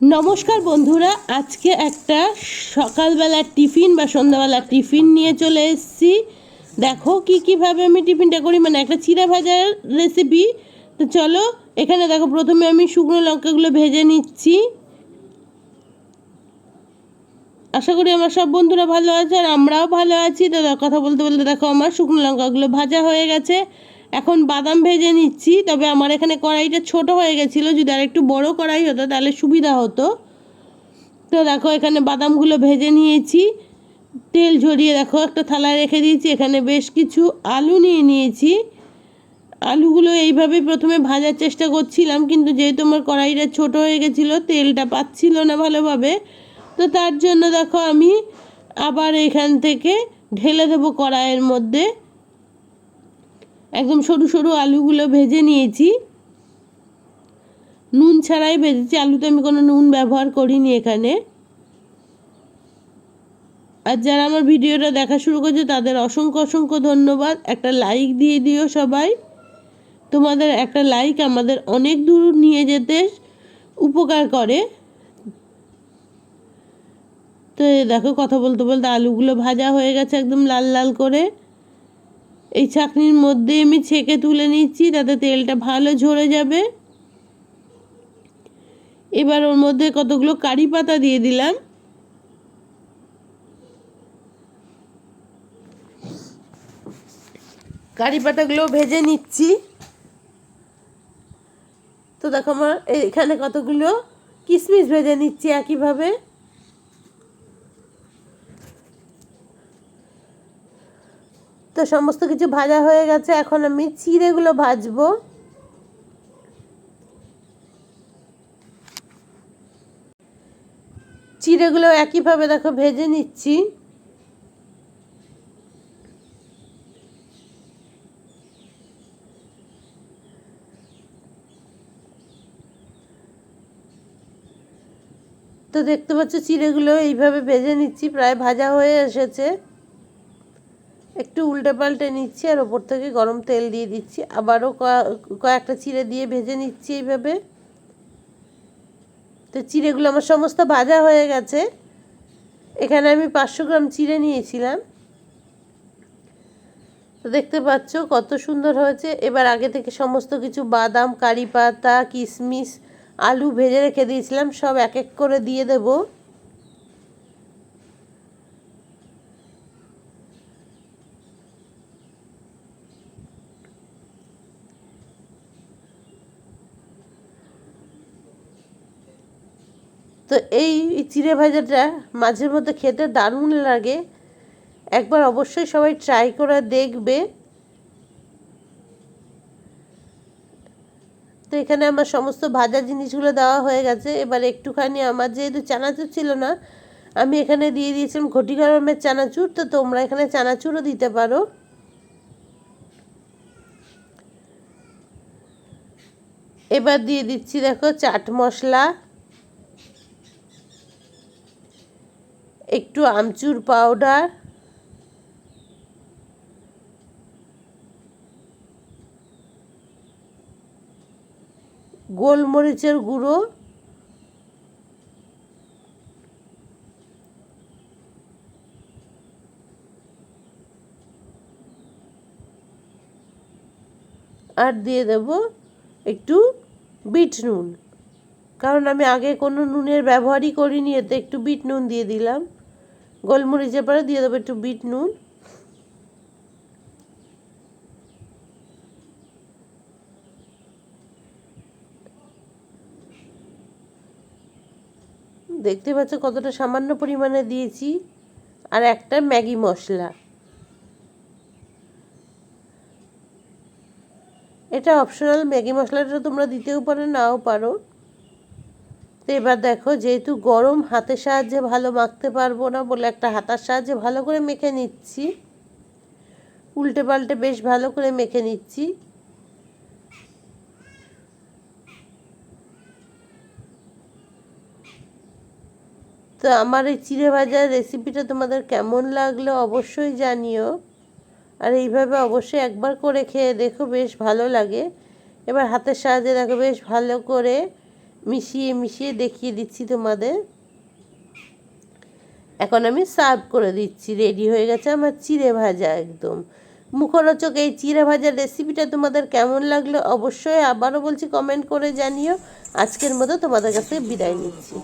নমস্কার বন্ধুরা, আজকে একটা সকালবেলার টিফিন বা সন্ধ্যাবেলার টিফিন নিয়ে চলে এসেছি। দেখো কি কীভাবে আমি টিফিনটা করি মানে একটা চিড়া ভাজার রেসিপি তো চলো, এখানে দেখো প্রথমে আমি শুকনো লঙ্কাগুলো ভেজে নিচ্ছি। আশা করি আমার সব বন্ধুরা ভালো আছে আর আমরাও ভালো আছি। তো কথা বলতে বলতে দেখো আমার শুকনো লঙ্কাগুলো ভাজা হয়ে গেছে। এখন বাদাম ভেজে নিচ্ছি, তবে আমার এখানে কড়াইটা ছোট হয়ে গেছিল, যদি আর একটু বড় কড়াই হতো তাহলে সুবিধা হতো। তো দেখো এখানে বাদামগুলো ভেজে নিয়েছি, তেল ঝরিয়ে দেখো একটা থালায় রেখে দিয়েছি, এখানে বেশ কিছু আলু নিয়ে নিয়েছি। আলুগুলো এইভাবে প্রথমে ভাজার চেষ্টা করছিলাম, কিন্তু যেহেতু আমার কড়াইটা ছোট হয়ে গেছিল, তেলটা পাচ্ছিল না ভালোভাবে, তো তার জন্য দেখো আমি আবার এখান থেকে ঢেলে দেবো কড়াইয়ের মধ্যে। একদম সরু সরু আলুগুলো ভেজে নিয়েছি। নুন ছাড়াই ভেজেছি, আলুতে আমি কোনো নুন ব্যবহার করিনি এখানে। আর যারা আমার ভিডিওটা দেখা শুরু করছে, তাদের অসংখ্য অসংখ্য ধন্যবাদ। একটা লাইক দিয়ে দিও সবাই। তোমাদের একটা লাইক আমাদের অনেক দূর নিয়ে যেতে উপকার করে। তো দেখো, কথা বলতে বলতে আলুগুলো ভাজা হয়ে গেছে একদম লাল লাল করে। এই চাকনির মধ্যে আমি ছেঁকে তুলে নিচ্ছি, তাতে তেলটা ভালো ঝরে যাবে। এবার ওর মধ্যে কতগুলো কারি পাতা দিয়ে দিলাম। কারি পাতাগুলো ভেজে নিচ্ছি। তো দেখো আমার এখানে কতগুলো কিশমিশ ভেজে নিচ্ছি একইভাবে। তো সমস্ত কিছু ভাজা হয়ে গেছে, এখন আমি চিড়েগুলো ভাজবো। চিড়েগুলো একইভাবে দেখো ভেজে নিচ্ছি। তো দেখতে পাচ্ছ, চিড়েগুলো এইভাবে ভেজে নিচ্ছি, প্রায় ভাজা হয়ে এসেছে। একটু উল্টে পাল্টে নিচ্ছি আর ওপর থেকে গরম তেল দিয়ে দিচ্ছি। আবারও কয়েকটা চিড়ে দিয়ে ভেজে নিচ্ছি এইভাবে। তো চিড়েগুলো আমার সমস্ত ভাজা হয়ে গেছে। এখানে আমি পাঁচশো গ্রাম চিড়ে নিয়েছিলাম। তো দেখতে পাচ্ছ কত সুন্দর হয়েছে। এবার আগে থেকে সমস্ত কিছু বাদাম, কারি পাতা, কিশমিশ, আলু ভেজে রেখে দিয়েছিলাম। সব এক এক করে দিয়ে দেবো। তো এই চিড়ে ভাজাটা মাঝের মধ্যে খেতে দারুণ লাগে। একবার অবশ্যই সবাই ট্রাই করে দেখবে। তো এখানে আমার সমস্ত ভাজা জিনিসগুলো দেওয়া হয়ে গেছে। এবার একটুখানি আমার যেহেতু চানাচুর ছিল না, আমি এখানে দিয়ে দিয়েছিলাম ঘটি গরমের চানাচুর। তো তোমরা এখানে চানাচুরও দিতে পারো। এবার দিয়ে দিচ্ছি দেখো চাট মশলা। একটু আমচুর পাউডার গোলমরিচের গুঁড়ো, আর দিয়ে দেব একটু বিট নুন। কারণ আমি আগে কোনো নুনের ব্যবহারই করিনি, এতে একটু বিট নুন দিয়ে দিলাম। গোলমরিচের পরে দিয়ে দেবো একটু বিট নুন। দেখতে পাচ্ছ কতটা সামান্য পরিমাণে দিয়েছি। আর একটা ম্যাগি মশলা। এটা অপশনাল ম্যাগি মশলাটা তোমরা দিতেও পারো, নাও পারো। তো এবার দেখো, যেহেতু গরম, হাতের সাহায্যে ভালো মাখতে পারব না বলে একটা হাতার সাহায্যে ভালো করে মেখে নিচ্ছি। উল্টে পাল্টে বেশ ভালো করে মেখে নিচ্ছি। তো আমার এই চিড়ে ভাজার রেসিপিটা তোমাদের কেমন লাগল অবশ্যই জানিও। আর এইভাবে অবশ্যই একবার করে খেয়ে দেখো, বেশ ভালো লাগে। এবার হাতের সাহায্যে দেখো, বেশ ভালো করে মিশিয়ে মিশিয়ে দেখিয়ে দিচ্ছি তোমাদের। এখন আমি সার্ভ করে দিচ্ছি, রেডি হয়ে গেছে আমার চিড়ে ভাজা একদম। মুখরোচক এই চিড়ে ভাজার রেসিপিটা তোমাদের কেমন লাগল অবশ্যই আবারও বলছি কমেন্ট করে জানিও। আজকের মতো তোমাদের কাছে বিদায় নিচ্ছি।